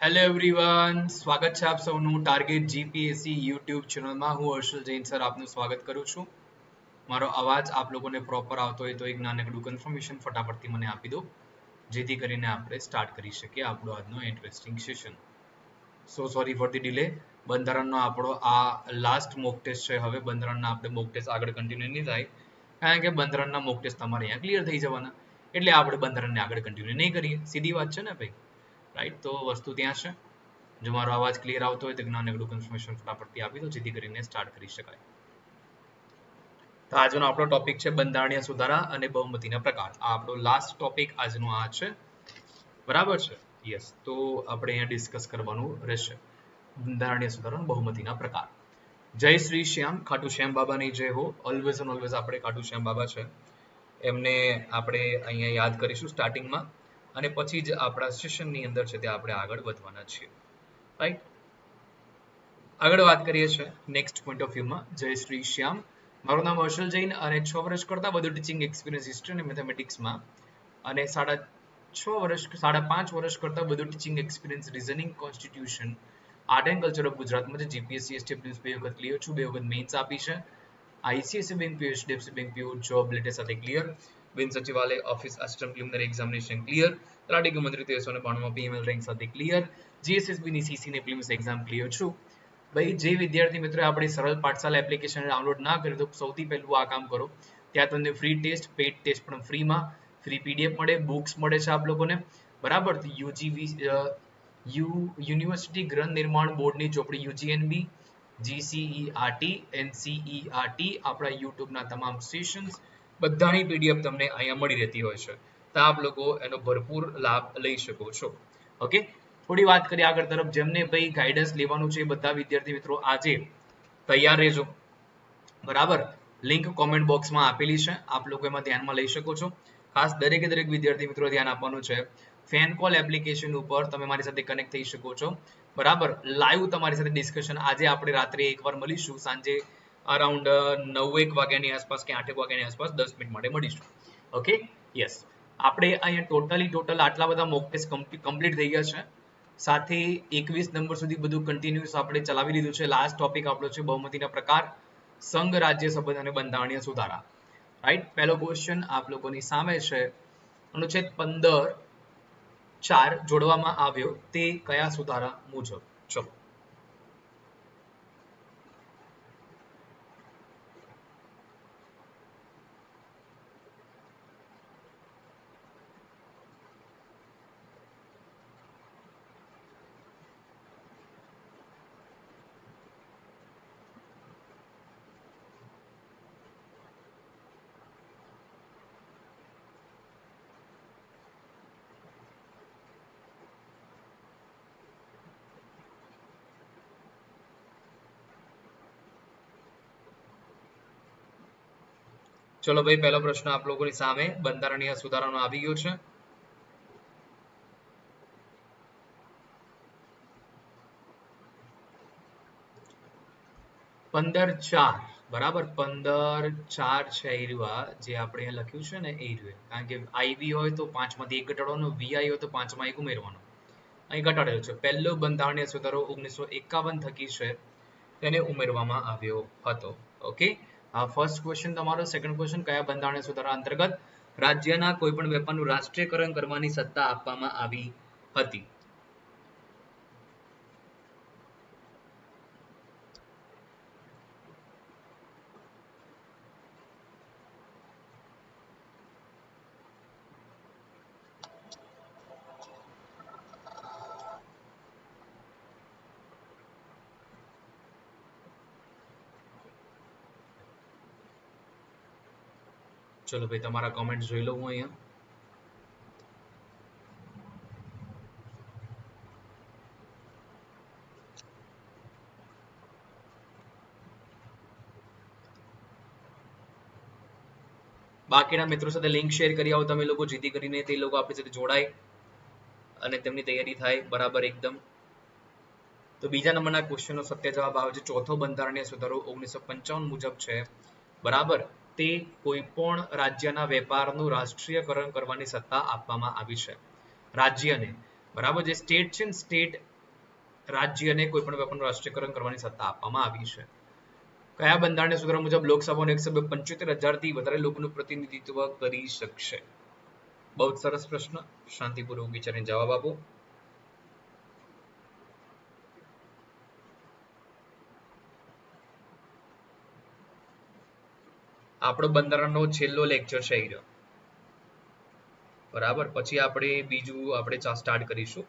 Hello everyone સ્વાગત છે આપ સૌનું ટાર્ગેટ જીપીએસસી યુટ્યુબ ચેનલમાં હું હર્ષલ જૈન સર આપનું સ્વાગત કરું છું. મારો અવાજ આપ લોકોને પ્રોપર આવતો હોય તો એક નાનકડું કન્ફર્મેશન ફટાફટથી મને આપી દો, જેથી કરીને આપણે સ્ટાર્ટ કરી શકીએ આપણો આજનો interesting session so sorry for the delay બંધારણનો આપણો આ લાસ્ટ મોક ટેસ્ટ છે. હવે બંધારણના આપણે મોક ટેસ્ટ આગળ કન્ટિન્યુ નહીં થાય. કારણ કે બંધારણના મોક ટેસ્ટ તમારે અહીંયા ક્લિયર થઈ જવાના. એટલે આપણે બંધારણને આગળ કન્ટિન્યુ નહીં કરીએ. સીધી વાત છે ને ભાઈ? રાઈટ તો વસ્તુ ત્યાં છે. જો મારો અવાજ ક્લિયર આવતો હોય તો જ્ઞાન એકડું કન્ફર્મેશન ફટાફટથી આપી દો, જેથી કરીને સ્ટાર્ટ કરી શકાય. તો આજનો આપણો ટોપિક છે બંધારણીય સુધારા અને બહુમતીના પ્રકાર. આ આપણો લાસ્ટ ટોપિક આજનો આ છે. બરાબર છે? યસ તો આપણે અહીંયા ડિસ્કસ કરવાનું રહેશે. બંધારણીય સુધારા અને બહુમતીના પ્રકાર. જય શ્રી શ્યામ, ખાટુ શ્યામ બાબાની જય હો. ઓલવેઝ એન્ડ ઓલવેઝ આપણે ખાટુ શ્યામ બાબા છે. એમને આપણે અહીંયા યાદ કરીશું સ્ટાર્ટિંગમાં અને પછી જ આપણા સેશનની અંદર છે તે આપણે આગળ વધવાના છીએ. રાઈટ આગળ વાત કરીએ છીએ નેક્સ્ટ પોઈન્ટ ઓફ વ્યૂમાં જય શ્રી શ્યામ. મારું નામ હર્ષલ જૈન અને છ વર્ષ કરતાં વધુ ટીચિંગ એક્સપિરિયન્સ હિસ્ટ્રી અને મેથેમેટિક્સમાં અને સાડા છ વર્ષ, સાડા પાંચ વર્ષ કરતાં વધુ teaching experience reasoning constitution art and culture of ગુજરાતમાં છે. જીપીએસસી એસટીએફ બે વખત ક્લિયર છું. બે વખત મેઇન્સ આપી છે. ICSC bank PO HDFC bank PO job latest સાથે ક્લિયર બિન સચિવાલય office assistant preliminary examination clear તલાટી મંત્રી તેરસો ને બાણુંમાં પીએમએલ રેન્ક સાથે ક્લિયર જીએસએસબી ની સીસી ને પ્રિલિમ્સ એક્ઝામ ક્લિયર છું. ભાઈ, જે વિદ્યાર્થી મિત્રો આપણી સરળ પાઠશાલા એપ્લિકેશન ડાઉનલોડ ના કરી તો સૌથી પહેલું આ કામ કરો. ત્યાં તમને ફ્રી ટેસ્ટ પેડ ટેસ્ટ પણ ફ્રીમાં ફ્રી પીડીએફ મળે બુક્સ મળે છે આપ લોકોને. બરાબર? યુજીવી યુ યુનિવર્સિટી ગ્રંથ નિર્માણ બોર્ડની ચોપડી યુજીએનબી જીસીઈઆરટી એનસીઈઆરટી આપણા યુટ્યુબના તમામ સેશન્સ બધાની પીડીએફ તમને અહીંયા મળી રહેતી હોય છે. તો આપ લોકો એનો ભરપૂર લાભ લઈ શકો છો. ઓકે? થોડી વાત કરીએ આગળ તરફ. જેમને ભાઈ ગાઈડન્સ લેવાનું છે બધા વિદ્યાર્થી મિત્રો આજે તૈયાર રહેજો. બરાબર? લિંક કોમેન્ટ બોક્સમાં આપેલી છે. આપ લોકો એમાં ધ્યાનમાં લઈ શકો છો. ખાસ દરેકે દરેક વિદ્યાર્થી મિત્રો ધ્યાન આપવાનું છે. ફેન કોલ એપ્લિકેશન ઉપર તમે મારી સાથે કનેક્ટ થઈ શકો છો. બરાબર? લાઈવ તમારી સાથે ડિસ્કશન આજે આપણે રાત્રે એકવાર મળીશું. સાંજે અરાઉન્ડ નવ એક વાગ્યાની આસપાસ કે આઠ એક વાગ્યાની આસપાસ દસ મિનિટ માટે મળીશું. ઓકે યસ આપણે અહીંયા ટોટલી ટોટલ આટલા બધા મોક ટેસ્ટ કમ્પ્લીટ થઈ ગયા છે. સાથે એકવીસ નંબર સુધી બધું કન્ટિન્યુઅસ આપણે ચલાવી લીધું છે. લાસ્ટ ટોપિક આપણો છે બહુમતીના પ્રકાર, સંઘ, રાજ્ય સંબંધ અને બંધારણીય સુધારા. રાઈટ પહેલો ક્વેશ્ચન આપ લોકોની સામે છે. અનુચ્છેદ પંદર ચાર જોડવામાં આવ્યો. તે કયા સુધારા મુજબ? ચલો. ચલો ભાઈ, પહેલો પ્રશ્ન આપ લોકોની સામે. બંધારણીય સુધારાનો આવી ગયો છે. પંદર ચાર. બરાબર? પંદર ચાર છે એરવા જે આપણે લખ્યું છે ને એ. કારણ કે આઈવી હોય તો પાંચમાંથી એક ઘટાડવાનો વીઆઈ હોય તો પાંચમાં એક ઉમેરવાનો. અહીં ઘટાડેલો છે. પહેલો બંધારણીય સુધારો ઓગણીસો એકાવન થકી છે. તેને ઉમેરવામાં આવ્યો હતો. ઓકે? ફર્સ્ટ ક્વેશ્ચન તમારો સેકન્ડ ક્વેશ્ચન કયા બંધારણીય સુધારા અંતર્ગત રાજ્યના કોઈ પણ વેપારનું રાષ્ટ્રીયકરણ કરવાની સત્તા આપવામાં આવી હતી? ચલો ભાઈ, તમારા કોમેન્ટ જોઈ લઉં હું અહીંયા. બાકીના મિત્રો સાથે લિંક શેર કરી આવો, તમે લોકો જીતી કરીને તે લોકો આપણી સાથે જોડાય અને તેમની તૈયારી થાય, બરાબર એકદમ. તો બીજા નંબરના ક્વેશ્ચનનો સત્ય જવાબ આવે છે, ચોથો બંધારણીય સુધારો ઓગણીસો પંચાવન મુજબ છે. બરાબર? તે કોઈ પણ રાજ્યના વેપારનું રાષ્ટ્રીયકરણ કરવાની સત્તા આપવામાં આવી છે. રાજ્યને, બરાબર જે સ્ટેટ છે ને સ્ટેટ રાજ્યને કોઈ પણ વેપનનું રાષ્ટ્રીયકરણ કરવાની સત્તા આપવામાં આવી છે. કયા બંધારણીય સુધારા મુજબ લોકસભાનો એકસો પંચોતેર હજારથી વધારે લોકોનું પ્રતિનિધિત્વ કરી શકશે? બહુ સરસ પ્રશ્ન. શાંતિપૂર્વક વિચારીને જવાબ આપો. આપણો બંધારણનો છેલ્લો લેક્ચર છે રહ્યો. બરાબર? પછી આપણે બીજું આપણે સ્ટાર્ટ કરીશું.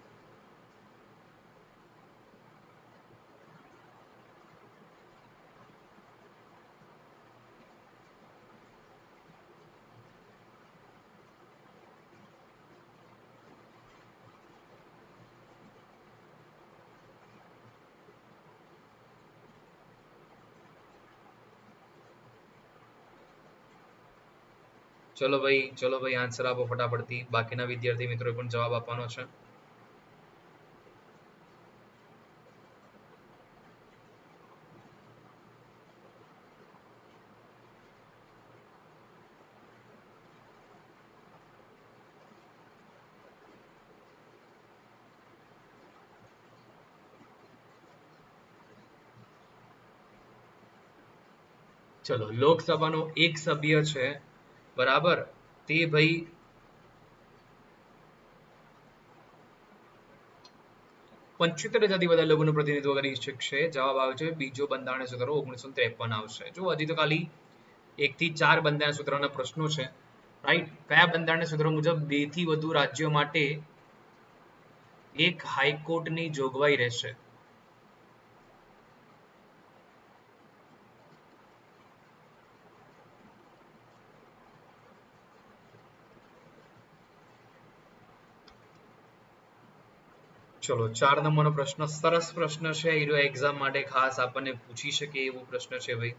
ચલો ભાઈ ચલો ભાઈ આન્સર આપો ફટાફટથી. બાકીના વિદ્યાર્થી મિત્રો પણ જવાબ આપવાનો છે. ચલો, લોકસભાનો એક સભ્ય છે. બરાબર? તે ભાઈ પંચોતેર હજારથી વધારે લોકોનું પ્રતિનિધિત્વ કરી શકશે. જવાબ આવે છે બીજો બંધારણ સૂત્રો ઓગણીસો ત્રેપન આવશે. જો હજી તો ખાલી એક થી ચાર બંધારણ સૂત્રોના પ્રશ્નો છે રાઈટ કયા બંધારણ સૂત્રો મુજબ બેથી વધુ રાજ્યો માટે એક હાઈકોર્ટની જોગવાઈ રહેશે? ચલો, ચાર નંબરનો પ્રશ્ન સરસ પ્રશ્ન છે. હીરો એક્ઝામ માટે ખાસ આપણને પૂછી શકે એવો પ્રશ્ન છે ભાઈ.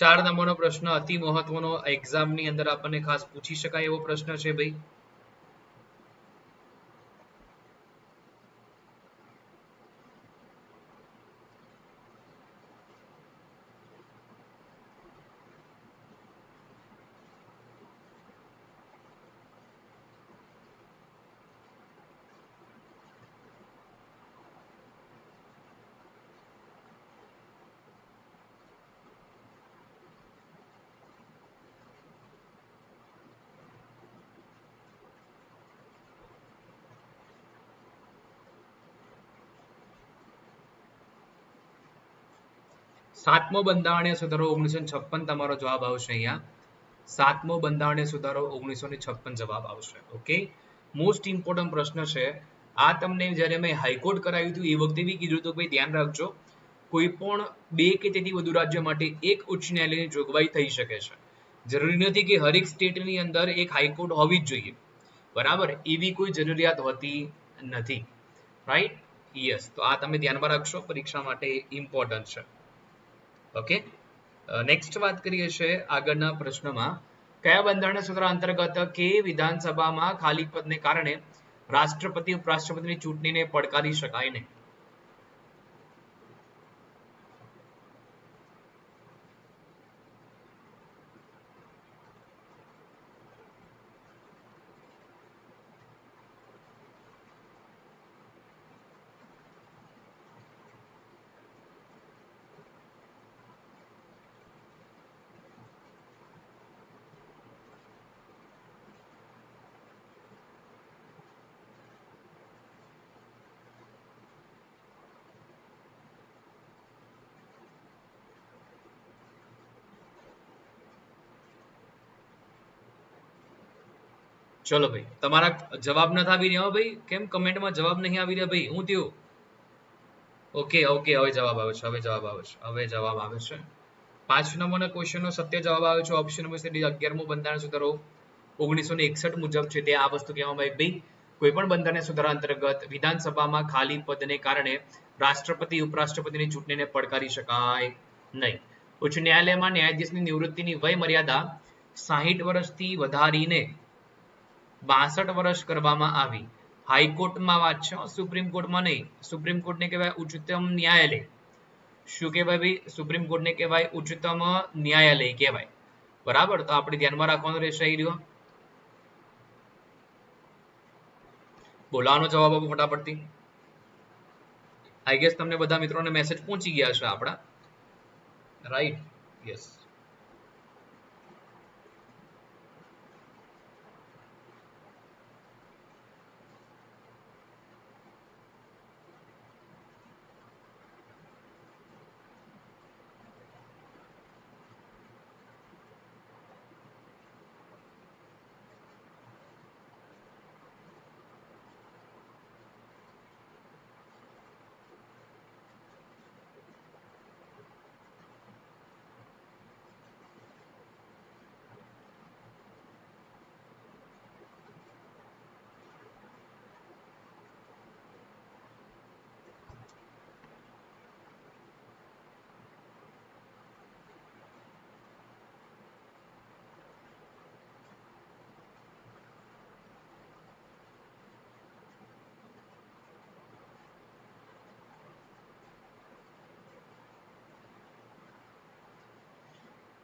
ચાર નંબરનો પ્રશ્ન અતિ મહત્વનો એક્ઝામની અંદર આપણને ખાસ પૂછી શકાય એવો પ્રશ્ન છે ભાઈ. સાતમો બંધારણીય સુધારો ઓગણીસો છપ્પન તમારો જવાબ આવશે અહીંયા. સાતમો બંધારણીય સુધારો ઓગણીસો છપ્પન જવાબ આવશે. ઓકે મોસ્ટ ઇમ્પોર્ટન્ટ પ્રશ્ન છે, આ તમને જ્યારે મેં હાઈકોર્ટ કરાવ્યું હતું, એ વખતે બી કીધું હતું ભાઈ ધ્યાન રાખજો કોઈ પણ બે કે તેથી વધુ રાજ્ય માટે એક ઉચ્ચ ન્યાયાલયની જોગવાઈ થઈ શકે છે. જરૂરી નથી કે હરેક સ્ટેટની અંદર એક હાઈકોર્ટ હોવી જ જોઈએ. બરાબર? એવી કોઈ જરૂરિયાત હોતી નથી. રાઈટ યસ તો આ તમે ધ્યાનમાં રાખશો, પરીક્ષા માટે ઇમ્પોર્ટન્ટ છે. ઓકે નેક્સ્ટ વાત કરીએ છીએ આગળના પ્રશ્નમાં. કયા બંધારણ સૂત્ર અંતર્ગત કે વિધાનસભામાં ખાલી પદને કારણે રાષ્ટ્રપતિ, ઉપરાષ્ટ્રપતિની ચૂંટણીને પડકારી શકાય નહીં? ચલો ભાઈ, તમારા જવાબ નથી આવી રહ્યા ભાઈ. કેમ? કમેન્ટમાં જવાબ નહીં આવી રહ્યા ભાઈ. હું થયું? ઓકે ઓકે, હવે જવાબ આવે છે, હવે જવાબ આવે છે, હવે જવાબ આવે છે. પાંચ નંબરના ક્વેશ્ચનનો સત્ય જવાબ આવે છે. ઓપ્શન નંબર સી અગિયારમો બંધારણ સુધારો. ઓગણીસો ને એકસઠ મુજબ છે તે આ વસ્તુ કહેવામાં આવી ભાઈ. કોઈ પણ બંધારણ સુધારા અંતર્ગત વિધાનસભામાં ખાલી પદને કારણે રાષ્ટ્રપતિ, ઉપરાષ્ટ્રપતિની ચૂંટણીને પડકારી શકાય નહીં. ઉચ્ચ ન્યાયાલયમાં ન્યાયાધીશની નિવૃત્તિની વય મર્યાદા સાહીઠ વર્ષથી વધારીને બાસઠ વર્ષ કરવામાં આવી. હાઈકોર્ટમાં વાત છે સુપ્રીમ કોર્ટમાં નહીં. સુપ્રીમ કોર્ટને કહેવાય ઉચ્ચતમ ન્યાયાલય. શું કહેવાય ભાઈ? સુપ્રીમ કોર્ટને કહેવાય ઉચ્ચતમ ન્યાયાલય કહેવાય. બરાબર? તો આપણે ધ્યાનમાં રાખવાનું રહેશે એ રહ્યો. બોલાવાનો જવાબ આપો ફટાફટથી. આઈ ગેસ તમને બધા મિત્રોને મેસેજ પહોંચી ગયા છે આપણા. રાઈટ યસ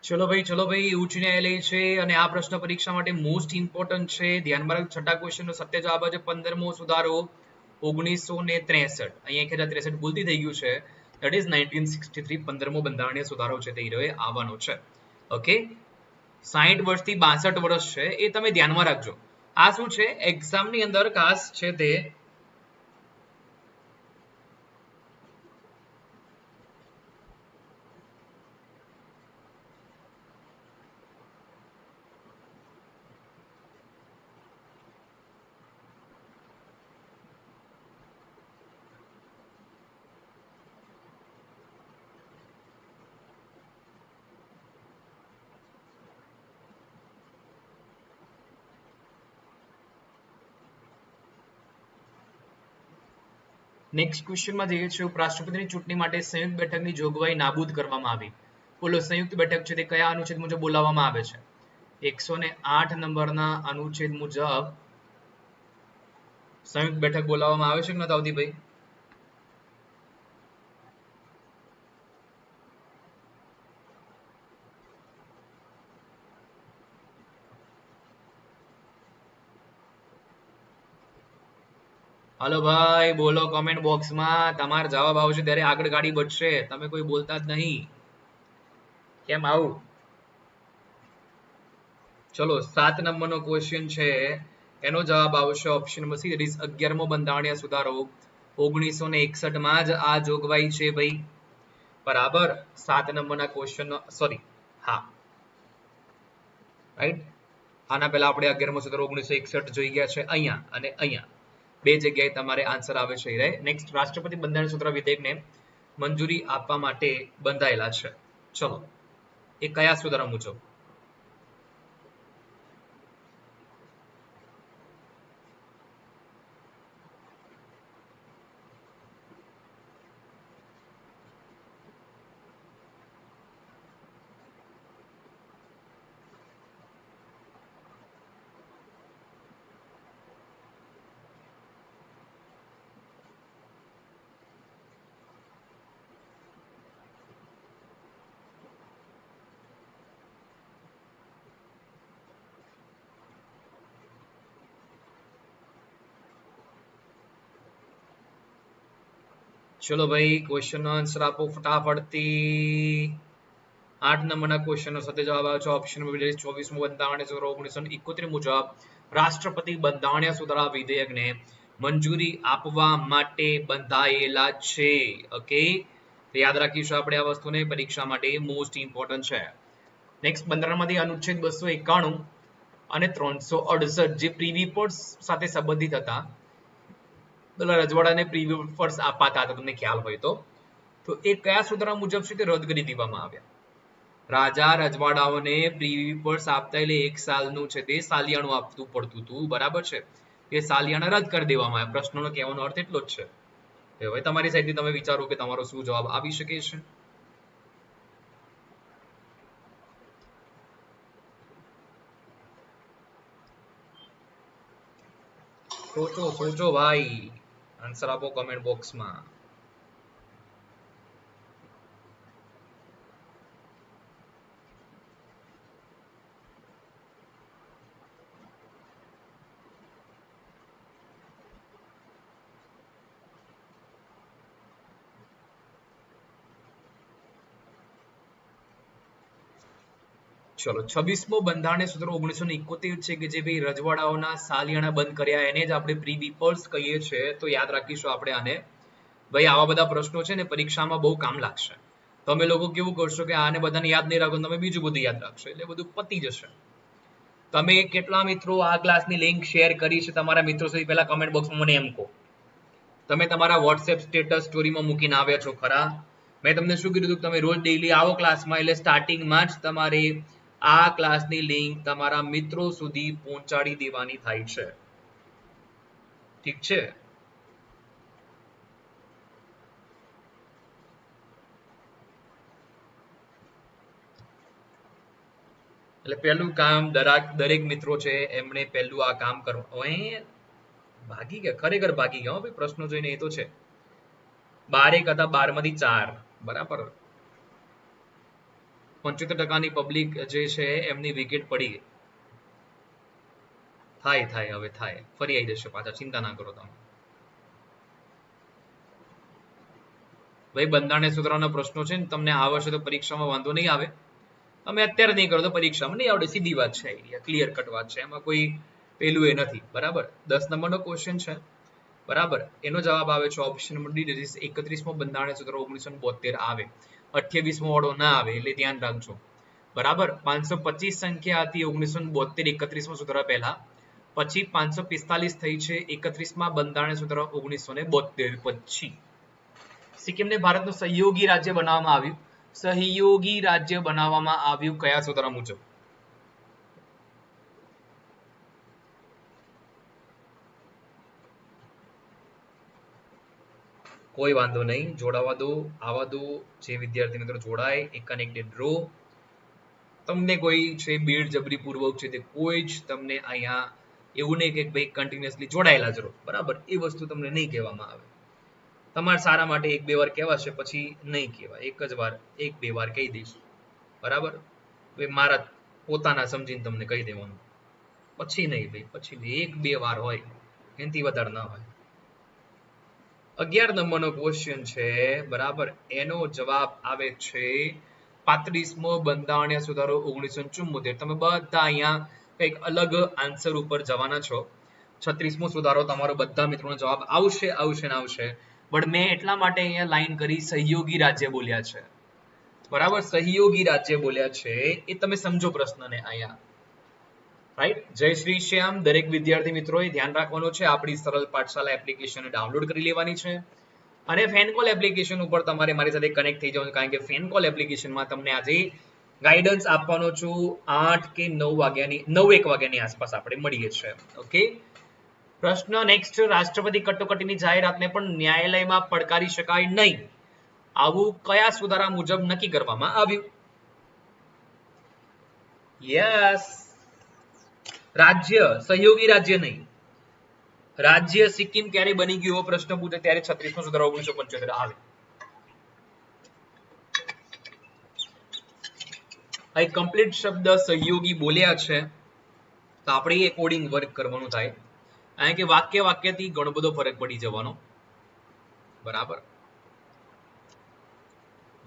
ચલો ભાઈ ચલો ભાઈ ઉચ્ચ ન્યાયાલય છે અને આ પ્રશ્ન પરીક્ષા માટે મોસ્ટ ઇમ્પોર્ટન્ટ છે. ધ્યાનમાં રાખ છઠ્ઠા ક્વેશ્ચનનો સત્ય જવાબ છે પંદરમો સુધારો, ઓગણીસો ને ત્રેસઠ. અહીંયા એક ત્રેસઠ ભૂલથી થઈ ગયું છે. That is nineteen sixty three પંદરમો બંધારણીય સુધારો છે તે રહ્યો આવવાનો છે. ઓકે સાહીઠ વર્ષથી બાસઠ વર્ષ છે, એ તમે ધ્યાનમાં રાખજો. આ શું છે? એક્ઝામની અંદર ખાસ છે તે નેક્સ્ટ ક્વેશ્ચનમાં જઈએ છીએ ઉપરાષ્ટ્રપતિની ચૂંટણી માટે સંયુક્ત બેઠકની જોગવાઈ નાબૂદ કરવામાં આવી. બોલો, સંયુક્ત બેઠક છે તે કયા અનુચ્છેદ મુજબ બોલાવવામાં આવે છે? એકસો ને આઠ નંબરના અનુચ્છેદ મુજબ સંયુક્ત બેઠક બોલાવવામાં આવે છે કે નથી હાલો ભાઈ, બોલો કોમેન્ટ બોક્સમાં તમારો જવાબ આવશે ત્યારે આગળ ગાડી બચશે. તમે કોઈ બોલતા જ નહીં. કેમ આવું? ચલો, સાત નંબરનો ક્વેશ્ચન છે. એનો જવાબ આવશે ઓપ્શન નંબર સી. ઇઝ અગિયારમો બંધારણીય સુધારો. ઓગણીસો ને એકસઠમાં જ આ જોગવાઈ છે ભાઈ. બરાબર? સાત નંબરના ક્વેશ્ચન સોરી હા. રાઈટ આના પહેલા આપણે અગિયારમો સુધારો ઓગણીસો એકસઠ જોઈ ગયા છે. અહીંયા અને અહીંયા. બે જગ્યાએ તમારે આન્સર આવે છે રહે નેક્સ્ટ રાષ્ટ્રપતિ બંધારણ સૂત્ર વિધેયકને મંજૂરી આપવા માટે બંધાયેલા છે. ચલો, એ કયા સુધારા મુજબ? ચલો ભાઈ ક્વેશ્ચનનો આન્સર આપો ફટાફટથી. આઠ નંબરના ક્વેશ્ચનનો સાથે જવાબ આવ્યો છે. ઓપ્શન ચોવીસમું બંધારણીય ઓગણીસો એકોતેર મુજબ રાષ્ટ્રપતિ બંધારણીય સુધારા વિધેયકને મંજૂરી આપવા માટે બંધાયેલા છે. ઓકે યાદ રાખીશું આપણે આ વસ્તુને, પરીક્ષા માટે મોસ્ટ ઇમ્પોર્ટન્ટ છે. નેક્સ્ટ બંધારણમાંથી અનુચ્છેદ બસો એકાણું અને ત્રણસો અડસઠ જે પ્રીવી સાથે સંબંધિત હતા પેલા રજવાડાને પ્રીવી પર્સ અપાતા હતા, તમને ખ્યાલ હોય તો. તો એ કયા સુધારા મુજબ છે તે રદ કરી દેવામાં આવ્યા. રાજા રજવાડાઓને પ્રીવી પર્સ આપતા એટલે એક સાલનું છે તે સાલિયાણું આપતું પડતું હતું, બરાબર છે? એ સાલિયાણા રદ કરી દેવામાં આવ્યા. પ્રશ્નનો કહેવાનો અર્થ એટલો જ છે. હવે તમારી સાઈડથી તમે વિચારો કે તમારો શું જવાબ આવી શકે છે? સોચો સોચો ભાઈ. આન્સર આપો કમેન્ટ બોક્સમાં ચલો, છવ્વીસમો બંધારણીય સૂત્ર ઓગણીસો ઇકોતેર છે કે જે ભાઈ રજવાડાઓના સાલિયાણા બંધ કર્યા, એને જ આપણે પ્રી વિપર્સ કહીએ છીએ, તો યાદ રાખીશું આપણે આને. ભાઈ, આવા બધા પ્રશ્નો છે ને પરીક્ષામાં બહુ કામ લાગશે. તમે લોકો કેવું કરશો કે આને બધાને યાદ નહીં રાખો તમે બીજું બધું યાદ રાખશો, એટલે બધું પતી જશે. તમે કેટલા મિત્રો આ ક્લાસની લિંક શેર કરી છે તમારા મિત્રો સુધી પહેલા કમેન્ટ બોક્સમાં મને એમ કહો. તમે તમારા વોટ્સએપ સ્ટેટસ સ્ટોરીમાં મૂકીને આવ્યા છો ખરા? મેં તમને શું કીધું હતું તમે રોજ ડેઈલી આવો ક્લાસમાં એટલે સ્ટાર્ટિંગમાં જ તમારે આ ક્લાસની લિંક તમારા મિત્રો સુધી પહોંચાડી દેવાની થાય છે. ઠીક છે? એટલે પહેલું કામ દરેક દરેક મિત્રો છે, એમણે પહેલું આ કામ કરવું ભાગી ગયા? ખરેખર ભાગી ગયા ભાઈ પ્રશ્નો જોઈને એ તો છે. બારેક હતા બારમાંથી ચાર. બરાબર? પંચોતેર ટકાની પબ્લિક જે છે એમની વિકેટ પડી ગઈ. થાય થાય, હવે થાય. ફરી આવી જશે પાછા, ચિંતા ના કરો તમે. ભાઈ, બંધારણીય સુધારાના પ્રશ્નો છે ને, તમને આ વર્ષે તો પરીક્ષામાં વાંધો નહીં આવે. તમે અત્યારે નહીં કરો તો પરીક્ષામાં નહીં આવડે. સીધી વાત છે ક્લિયર કટ વાત છે. એમાં કોઈ પેલું એ નથી. બરાબર? દસ નંબરનો ક્વેશ્ચન છે. બરાબર? એનો જવાબ આવે છે ઓપ્શન નંબર ડી એકત્રીસમો બંધારણીય સુધારો ઓગણીસો બોતેર આવે. અઠ્યાવીસમો વાળો ના આવે, એટલે ધ્યાન રાખજો. બરાબર? પાંચસો પચીસ સંખ્યા હતી ઓગણીસો બોતેર એકત્રીસમાં સુધારા પહેલા. પછી પાંચસો પિસ્તાલીસ થઈ છે, એકત્રીસમાં બંધારણ સુધારા ઓગણીસો ને બોતેર પછી. સિક્કિમને ભારતનું સહયોગી રાજ્ય બનાવવામાં આવ્યું. સહયોગી રાજ્ય બનાવવામાં આવ્યું કયા સુધારા મુજબ? કોઈ વાંધો નહીં. જોડાવા દો, આવા દો. જે વિદ્યાર્થી મિત્રો જોડાય, એ કનેક્ટેડ રહો. તમને કોઈ છે બીડ જબરી પૂર્વક છે તે કોઈ જ તમને અહીંયા એવું નહીં કે ભાઈ કન્ટિન્યુઅસલી જોડાયેલા જ રહો. બરાબર? એ વસ્તુ તમને નહીં કહેવામાં આવે. તમારા સારા માટે એક બે વાર કહેવાશે, પછી નહીં કહેવાય. એક જ વાર, એક બે વાર કહી દઈશ. બરાબર? મારા પોતાના સમજીને તમને કહી દેવાનું. પછી નહીં ભાઈ, પછી એક બે વાર હોય, એનાથી વધારે ના હોય. અગિયાર નંબરનો ક્વેશ્ચન છે, બરાબર? એનો જવાબ આવે છે પાંત્રીસમો બંધારણીય સુધારો ઓગણીસો ચુમ્મોતેર તમે બધા અહીંયા કંઈક અલગ આન્સર ઉપર જવાના છો. છત્રીસમો સુધારો તમારો બધા મિત્રોનો જવાબ આવશે આવશે ને આવશે. પણ મેં એટલા માટે અહીંયા લાઈન કરી, સહયોગી રાજ્ય બોલ્યા છે. બરાબર? સહયોગી રાજ્ય બોલ્યા છે. એ તમે સમજો પ્રશ્નને અહીંયા. રાઈટ જય શ્રી શ્યામ. દરેક વિદ્યાર્થી મિત્રોએ ધ્યાન રાખવાનું છે. આપણી સરળ પાઠશાલા એપ્લિકેશન ડાઉનલોડ કરી લેવાની છે. અને ફેનકોલ એપ્લિકેશન ઉપર તમારે મારી સાથે કનેક્ટ થઈ જવાનું કારણ કે ફેનકોલ એપ્લિકેશનમાં તમને આજે ગાઈડન્સ આપવાનો છું. આઠ કે નવ વાગ્યાની, નવ એક વાગ્યાની આસપાસ આપણે મળીએ છીએ. ઓકે પ્રશ્ન નેક્સ્ટ રાષ્ટ્રપતિ કટોકટીની જાહેરાતને પણ ન્યાયાલયમાં પડકારી શકાય નહીં. આવું કયા સુધારા મુજબ નક્કી કરવામાં આવ્યું? યસ રાજ્ય સહયોગી રાજ્ય નહીં. રાજ્ય સિક્કિમ ક્યારે બની ગયું એવો પ્રશ્ન પૂછે ત્યારે છત્રીસમો સુધારો ઓગણીસો પંચોતેર આવે. અહીં કમ્પ્લીટ શબ્દ સહયોગી બોલ્યા છે. તો આપણે એ કોડિંગ વર્ક કરવાનું થાય. કારણ કે વાક્ય વાક્યથી ઘણો બધો ફરક પડી જવાનો. બરાબર?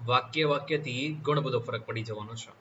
વાક્ય વાક્યથી ઘણો બધો ફરક પડી જવાનો છે.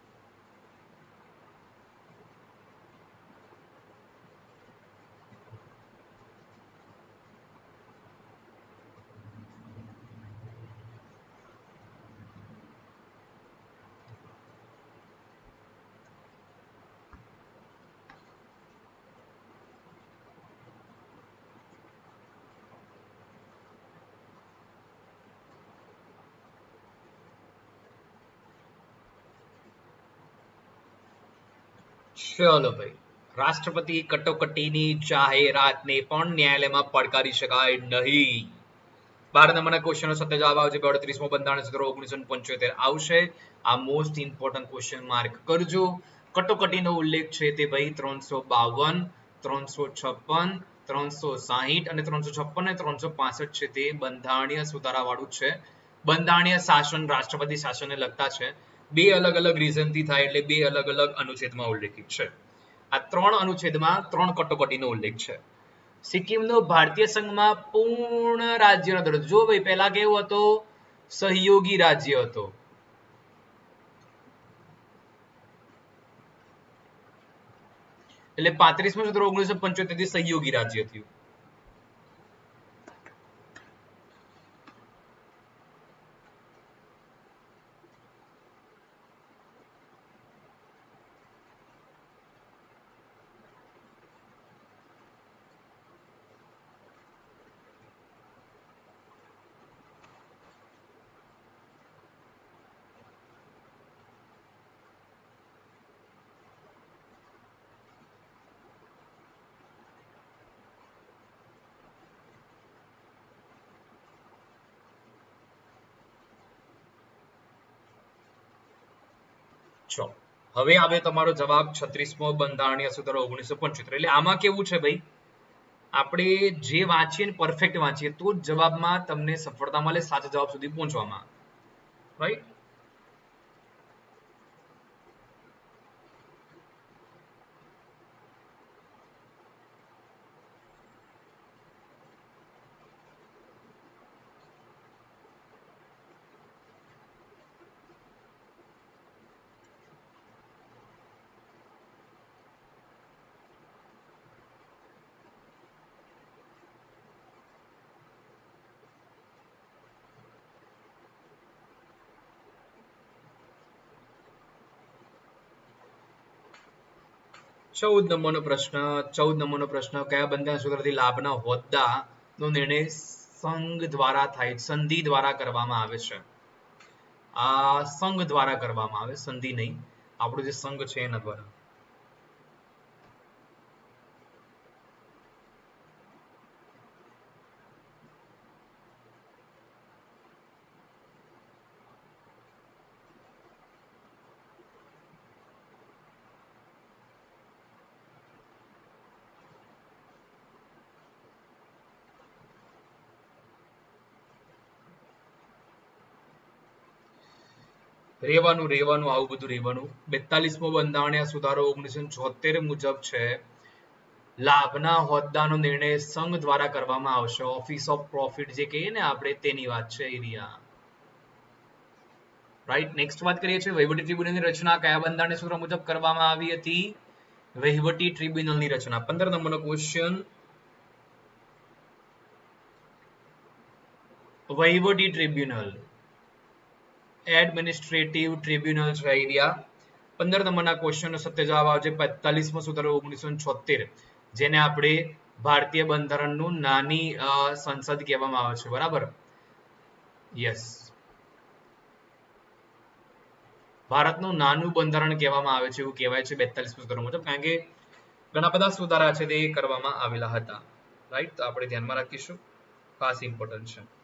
ચલો ભાઈ. રાષ્ટ્રપતિ કટોકટીની જાહેરાતને પણ ન્યાયાલયમાં પડકારી શકાય નહીં. બાર નંબરના ક્વેશ્ચનનો સત્ય જવાબ આવશે. અડત્રીસમો બંધારણ સૂત્ર ઓગણીસો પંચોતેર આવશે. આ મોસ્ટ ઇમ્પોર્ટન્ટ ક્વેશ્ચન માર્ક કરજો. કટોકટીનો ઉલ્લેખ છે તે ભાઈ ત્રણસો બાવન, ત્રણસો છપ્પન, ત્રણસો સાહીઠ અને ત્રણસો છપ્પન અને ત્રણસો પાસઠ છે તે બંધારણીય સુધારા વાળું છે. બંધારણીય શાસન રાષ્ટ્રપતિ શાસનને લગતા છે. બે અલગ અલગ રીઝનથી થાય એટલે બે અલગ અલગ અનુચ્છેદમાં ઉલ્લેખિત છે. આ ત્રણ અનુચ્છેદમાં ત્રણ કટોકટીનો ઉલ્લેખ છે. સિક્કિમનો ભારતીય સંઘમાં પૂર્ણ રાજ્યનો દરજ્જો. જો ભાઈ, પહેલા કેવો હતો? સહયોગી રાજ્ય હતો. એટલે પાંત્રીસમું સૂત્ર ઓગણીસો પંચોતેરથી સહયોગી રાજ્ય થયું. ચલો હવે આવે તમારો જવાબ છત્રીસમો, બંધારણીય સુધારો ઓગણીસો પંચોતેર. એટલે આમાં કેવું છે ભાઈ? આપણે જે વાંચીએ ને પરફેક્ટ વાંચીએ, તો જ જવાબમાં તમને સફળતા મળે, સાચા જવાબ સુધી પહોંચવામાં. રાઈટ ચૌદ નંબરનો પ્રશ્ન, ચૌદ નંબરનો પ્રશ્ન, કયા બંધારણ સૂત્રથી લાભના હોદ્દા નો નિર્ણય સંઘ દ્વારા થાય, સંધિ દ્વારા કરવામાં આવે છે? આ સંઘ દ્વારા કરવામાં આવે, સંધિ નહીં. આપણું જે સંઘ છે એના દ્વારા. રેવાનું રહેવાનું, આવું બધું રહેવાનું. બેતાલીસમો બંધારણીય સુધારો ઓગણીસો છોતેર મુજબ છે. લાભના હોદ્દાનો નિર્ણય સંઘ દ્વારા કરવામાં આવશે. ઓફિસ ઓફ પ્રોફિટ જે કહીએ ને આપણે, તેની વાત છે, એરિયા. રાઈટ નેક્સ્ટ વાત કરીએ છીએ. વહીવટી ટ્રિબ્યુનલની રચના કયા બંધારણીય સૂત્ર મુજબ કરવામાં આવી હતી? વહીવટી ટ્રિબ્યુનલની રચના. પંદર નંબરનો ક્વેશ્ચન વહીવટી ટ્રિબ્યુનલ એડમિનિસ્ટ્રેટિવ ટ્રિબ્યુનલ્સ રહી એરિયા પંદર નંબરના ક્વેશ્ચનનો સત્ય જવાબ આવશે પેતાલીસમો સુધારો ઓગણીસો છોતેર જેને આપણે ભારતીય બંધારણનું નાની સંસદ કહેવામાં આવે છે. બરાબર? યસ ભારતનું નાનું બંધારણ કહેવામાં આવે છે એવું કહેવાય છે બેતાલીસ સુધારો મુજબ, કારણ કે ઘણા બધા સુધારા છે તે કરવામાં આવેલા હતા. રાઈટ તો આપણે ધ્યાનમાં રાખીશું. ખાસ ઇમ્પોર્ટન્ટ છે.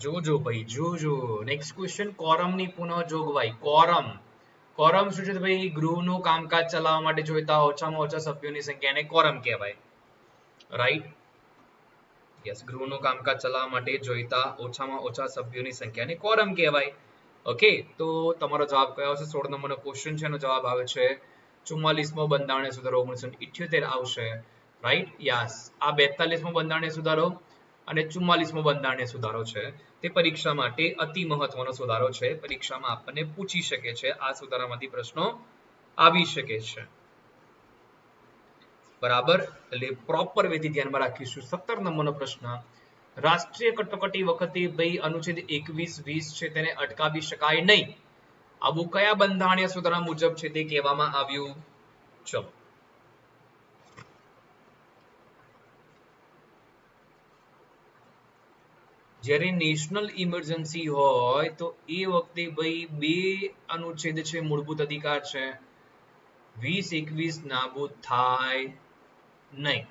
જોજો ભાઈ, જોજો. નેક્સ્ટ ક્વેશ્ચન કોરમની પુનઃ જોગવાઈ કોરમ. કોરમ શું છે ભાઈ, ગૃહનું કામકાજ ચલાવવા માટે જોઈતા ઓછામાં ઓછા સભ્યોની સંખ્યાને કોરમ કહેવાય. રાઈટ યસ ગૃહનું કામકાજ ચલાવવા માટે જોઈતા ઓછામાં ઓછા સભ્યોની સંખ્યાને કોરમ કહેવાય. ઓકે તો તમારો જવાબ કયો આવશે? સોળ નંબરનો ક્વેશ્ચન છે, એનો જવાબ આવે છે, ચુમ્માલીસમો બંધારણીય સુધારો, ઓગણીસો ઇઠ્યોતેર આવશે. રાઈટ યસ આ બેતાલીસમો બંધારણીય સુધારો અને ચુમ્માલીસમો બંધારણીય સુધારો છે, તે પરીક્ષા માટે અતિ મહત્વનો સુધારો છે. પરીક્ષામાં આપણને પૂછી શકે છે, આ સુધારામાંથી પ્રશ્નો આવી શકે છે. બરાબર? એટલે પ્રોપર વેથી ધ્યાનમાં રાખીશું. સત્તર નંબરનો પ્રશ્ન, રાષ્ટ્રીય કટોકટી વખતે ભાઈ અનુચ્છેદ એકવીસ, વીસ છે તેને અટકાવી શકાય નહીં. આવું કયા બંધારણીય સુધારા મુજબ છે તે કહેવામાં આવ્યું? ચલો. જ્યારે નેશનલ ઇમરજન્સી હોય તો એ વખતે ભાઈ બે અનુચ્છેદ છે, મૂળભૂત અધિકાર છે. વીસ એકવીસ નાબૂદ થાય નહીં.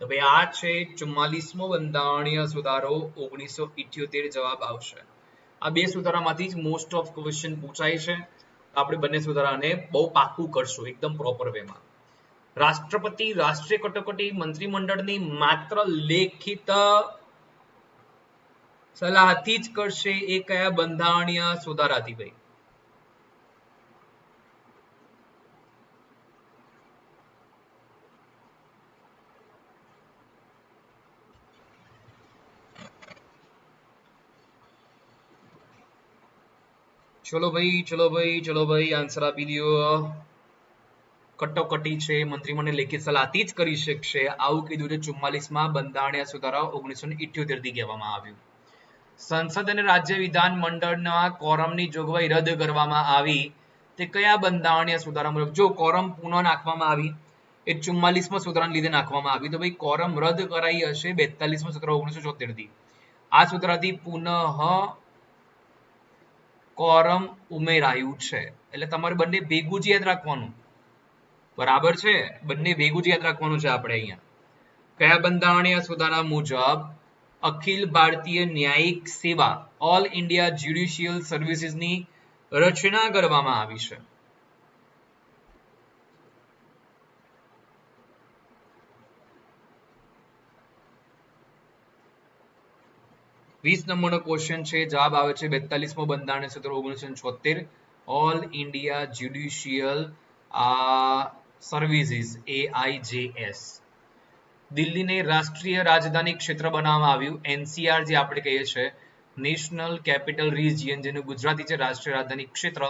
તો ભાઈ આ છે ચુમ્માલીસમો બંધારણીય સુધારો, ઓગણીસો ઇઠ્યોતેર જવાબ આવશે. આ બે સુધારામાંથી જ મોસ્ટ ઓફ ક્વેશ્ચન પૂછાય છે. આપણે બંને સુધારાને બહુ પાકું કરશું, એકદમ પ્રોપર વેમાં રાષ્ટ્રપતિ, રાષ્ટ્રીય કટોકટી મંત્રીમંડળની માત્ર લેખિત સલાહથી જ કરશે એ કયા બંધારણીય સુધારાથી ભાઈ? ચલો ભાઈ ચલો ભાઈ ચલો ભાઈ આન્સર આપી દો કટોકટી છે મંત્રીમંડળ લેખિત સલાહથી જ કરી શકશે. આવું કીધું છે, ચુમ્માલીસમાં બંધારણીય સુધારા ઓગણીસો થી કહેવામાં આવ્યું. સંસદ અને રાજ્ય વિધાન મંડળના કોરમની જોગવાઈ રદ કરવામાં આવી. તે કયા બંધારણીય સુધારા મુજબ જો કોરમ પુનઃ નાખવામાં આવી, એ ચુમ્માલીસમાં સુધારાને લીધે નાખવામાં આવી. તો ભાઈ કોરમ રદ કરાઈ હશે બેતાલીસમાં સુધારા ઓગણીસો ચોતેરથી આ સુધારાથી પુનઃ કોરમ ઉમેરાયું છે. એટલે તમારે બંને ભેગું જ યાદ રાખવાનું. બરાબર છે? બંને ભેગું જ યાદ રાખવાનું છે આપણે અહીંયા. કયા બંધારણીય સુધારા મુજબ અખિલ ભારતીય ન્યાયિક સેવા ઓલ ઇન્ડિયા જ્યુડિશિયલ સર્વિસીસની રચના કરવામાં આવી છે. વીસ નંબરનો ક્વેશ્ચન છે, જવાબ આવે છે બેતાલીસમો બંધારણ સૂત્ર ઓગણીસો છોતેર all India judicial services AIJS દિલ્હીને રાષ્ટ્રીય રાજધાની ક્ષેત્ર બનાવવામાં આવ્યું. એનસીઆર જે આપણે કહીએ છીએ, નેશનલ કેપિટલ રિજિયન, જેનું ગુજરાતી છે રાષ્ટ્રીય રાજધાની ક્ષેત્ર,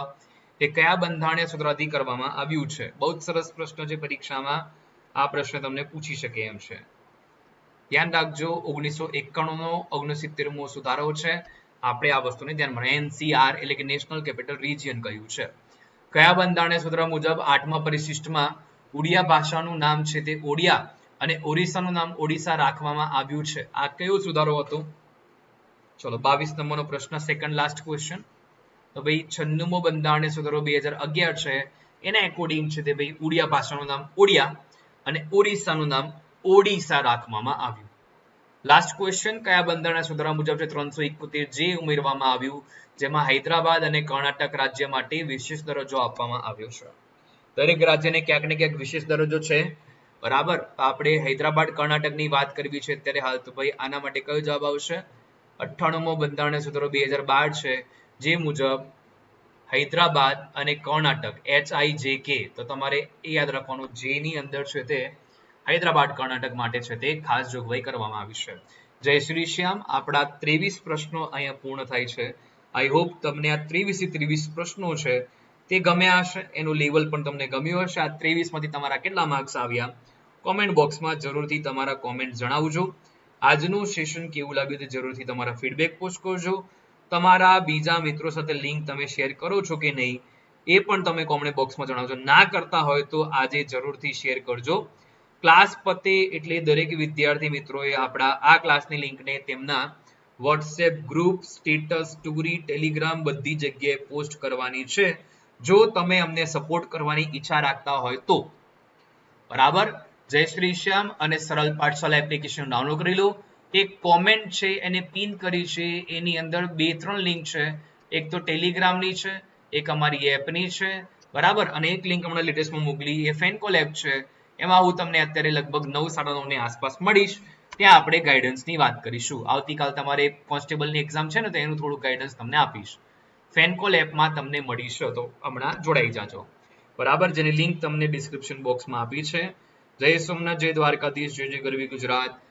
એ કયા બંધારણીય સૂત્રથી કરવામાં આવ્યું છે? બહુ જ સરસ પ્રશ્ન છે પરીક્ષામાં. આ પ્રશ્ન તમને પૂછી શકે એમ છે. ધ્યાન રાખજો, ઓગણીસો એકાણું નો ઓગણસિત્તેરમો સુધારો છે. આપણે આ વસ્તુને ધ્યાનમાં એનસીઆર એટલે કે નેશનલ કેપિટલ રિજિયન કહ્યું છે. કયા બંધારણીય સૂત્ર મુજબ આઠમા પરિશિષ્ટમાં ઉડિયા ભાષાનું નામ છે તે ઓડિયા. અને ઓરિસ્સાનું નામ ઓડિશા રાખવામાં આવ્યું છે. આ કયો સુધારો હતો? ચલો, બાવીસ નંબરનો પ્રશ્ન સેકન્ડ લાસ્ટ ક્વેશ્ચન તો ભાઈ, છન્નુમો બંધારણીય સુધારો બે હજાર અગિયાર છે. એના એકોર્ડિંગ છે તે ભાઈ, ઉડિયા ભાષાનું નામ ઓડિયા અને ઓરિસ્સાનું નામ ઓડિશા રાખવામાં આવ્યું. લાસ્ટ ક્વેશ્ચન કયા બંધારણના સુધારા મુજબ છે? ત્રણસો ઇકોતેર જે ઉમેરવામાં આવ્યું, જેમાં હૈદરાબાદ અને કર્ણાટક રાજ્ય માટે વિશેષ દરજ્જો આપવામાં આવ્યો છે. દરેક રાજ્યને ક્યાંક ને ક્યાંક વિશેષ દરજ્જો છે. બરાબર? આપણે હૈદરાબાદ કર્ણાટકની વાત કરવી છે અત્યારે હાલ. તો ભાઈ, આના માટે કયો જવાબ આવશે? અઠ્ઠાણુંમો બંધારણ સુધારો બે હજાર બાર છે, જે મુજબ હૈદરાબાદ અને કર્ણાટક, એચ આઈ જે કે, તો તમારે એ યાદ રાખવાનું, જે ની અંદર છે તે હૈદરાબાદ, કર્ણાટક માટે છે તે ખાસ જોગવાઈ કરવામાં આવી છે. જય શ્રી શ્યામ. આપણા ત્રેવીસ પ્રશ્નો અહીંયા પૂર્ણ થાય છે. આઈ હોપ તમને આ ત્રેવીસ ત્રેવીસ પ્રશ્નો છે તે ગમ્યા હશે. એનું લેવલ પણ તમને ગમ્યું હશે. આ ત્રેવીસમાંથી તમારા કેટલા માર્ક્સ આવ્યા? કોમેન્ટ બોક્સમાં જરૂરથી તમારા કોમેન્ટ જણાવજો. આજનું સેશન કેવું લાગ્યું તે જરૂરથી તમારા ફીડબેક પોસ્ટ કરજો. તમારા બીજા મિત્રો સાથે લિંક તમે શેર કરો છો કે નહીં, એ પણ તમે કોમેન્ટ બોક્સમાં જણાવજો. ના કરતા હોય તો આજે જરૂરથી શેર કરજો. ક્લાસ પતે એટલે દરેક વિદ્યાર્થી મિત્રોએ આપણા આ ક્લાસની લિંકને તેમના WhatsApp group, status, story, Telegram બધી જગ્યાએ પોસ્ટ કરવાની છે. જો તમે અમને સપોર્ટ કરવાની ઈચ્છા રાખતા હોય તો. બરાબર? જય શ્રી શ્યામ અને સરળ પાઠશાલા એપ્લિકેશન ડાઉનલોડ કરી લો. એક કોમેન્ટ છે, એને પિન કરી છે. એની અંદર બે, ત્રણ લિંક છે. એક તો ટેલિગ્રામની છે, એક અમારી એપની છે. બરાબર? અને એક લિંક હમણાં લેટેસ્ટમાં મોકલી. એ ફેનકોલ એપ છે. એમાં હું તમને અત્યારે લગભગ નવ, સાડા નવની આસપાસ મળીશ. ત્યાં આપણે ગાઈડન્સની વાત કરીશું. આવતીકાલ તમારે કોન્સ્ટેબલની એક્ઝામ છે ને, તો એનું થોડું ગાઈડન્સ તમને આપીશ. ફેનકોલ એપમાં તમને મળીશ. તો હમણાં જોડાઈ જાજો. બરાબર? જેની લિંક તમને ડિસ્ક્રિપ્શન બોક્સમાં આપી છે. જય સોમનાથ જય દ્વારકાધીશ જય જય ગરવી ગુજરાત.